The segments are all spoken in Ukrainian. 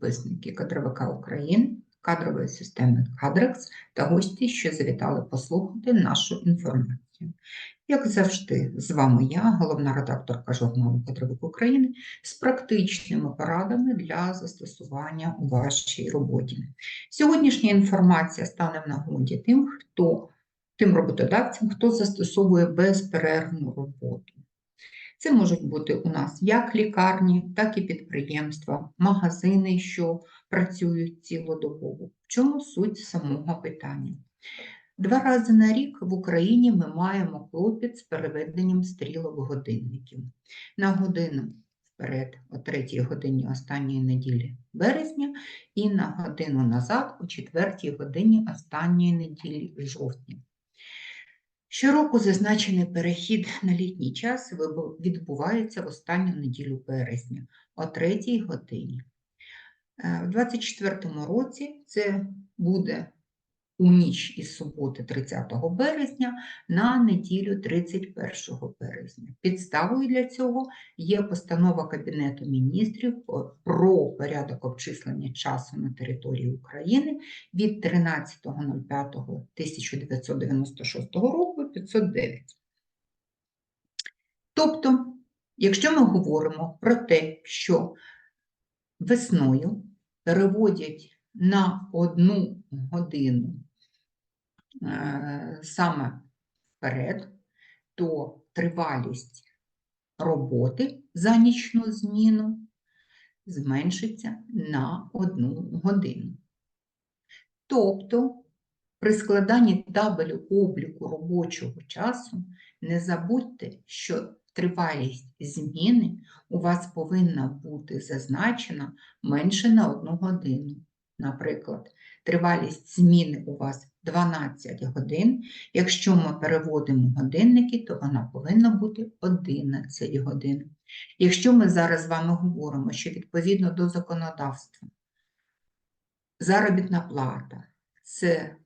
працівники кадровика України, кадрової системи Кадрекс та гості, що завітали послухати нашу інформацію. Як завжди, з вами я, головна редакторка журналу Кадровик України, з практичними порадами для застосування у вашій роботі. Сьогоднішня інформація стане в нагоді тим, хто тим роботодавцям, хто застосовує безперервну роботу. Це можуть бути у нас як лікарні, так і підприємства, магазини, що працюють цілодобово. В чому суть самого питання? Два рази на рік в Україні ми маємо клопіт з переведенням стрілок годинників. На годину вперед, о 3 годині останньої неділі березня, і на годину назад, о 4 годині останньої неділі жовтня. Щороку зазначений перехід на літній час відбувається в останню неділю березня о 3 годині. У В 2024 році це буде у ніч із суботи 30 березня на неділю 31 березня. Підставою для цього є постанова Кабінету міністрів про порядок обчислення часу на території України від 13.05.1996 року 509. Тобто, якщо ми говоримо про те, що весною переводять на одну годину е, саме вперед, то тривалість роботи за нічну зміну зменшиться на одну годину. Тобто, при складанні табелю обліку робочого часу не забудьте, що тривалість зміни у вас повинна бути зазначена менше на одну годину. Наприклад, тривалість зміни у вас 12 годин. Якщо ми переводимо годинники, то вона повинна бути 11 годин. Якщо ми зараз з вами говоримо, що відповідно до законодавства заробітна плата це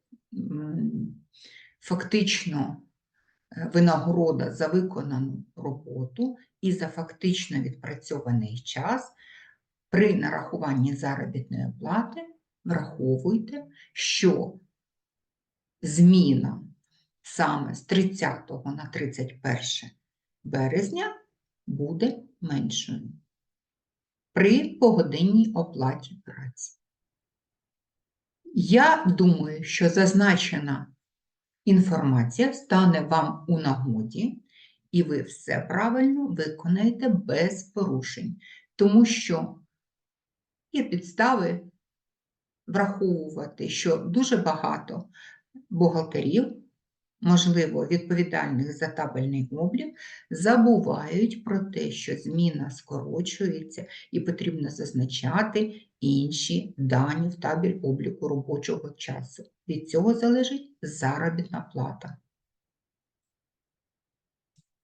фактично е, винагорода за виконану роботу і за фактично відпрацьований час, при нарахуванні заробітної плати враховуйте, що зміна саме з 30 на 31 березня буде меншою при погодинній оплаті праці. Я думаю, що зазначена інформація стане вам у нагоді, і ви все правильно виконаєте без порушень, тому що є підстави враховувати, що дуже багато бухгалтерів, можливо, відповідальних за табельний облік, забувають про те, що зміна скорочується і потрібно зазначати інші дані в табель обліку робочого часу. Від цього залежить заробітна плата.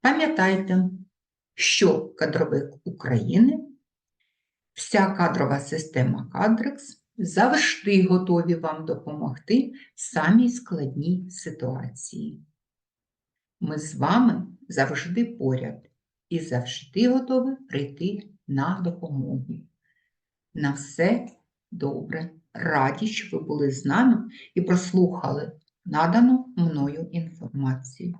Пам'ятайте, що кадровик України, вся кадрова система Кадрекс завжди готові вам допомогти в самій складній ситуації. Ми з вами завжди поряд і завжди готові прийти на допомогу. На все добре. Раді, що ви були з нами і прослухали надану мною інформацію.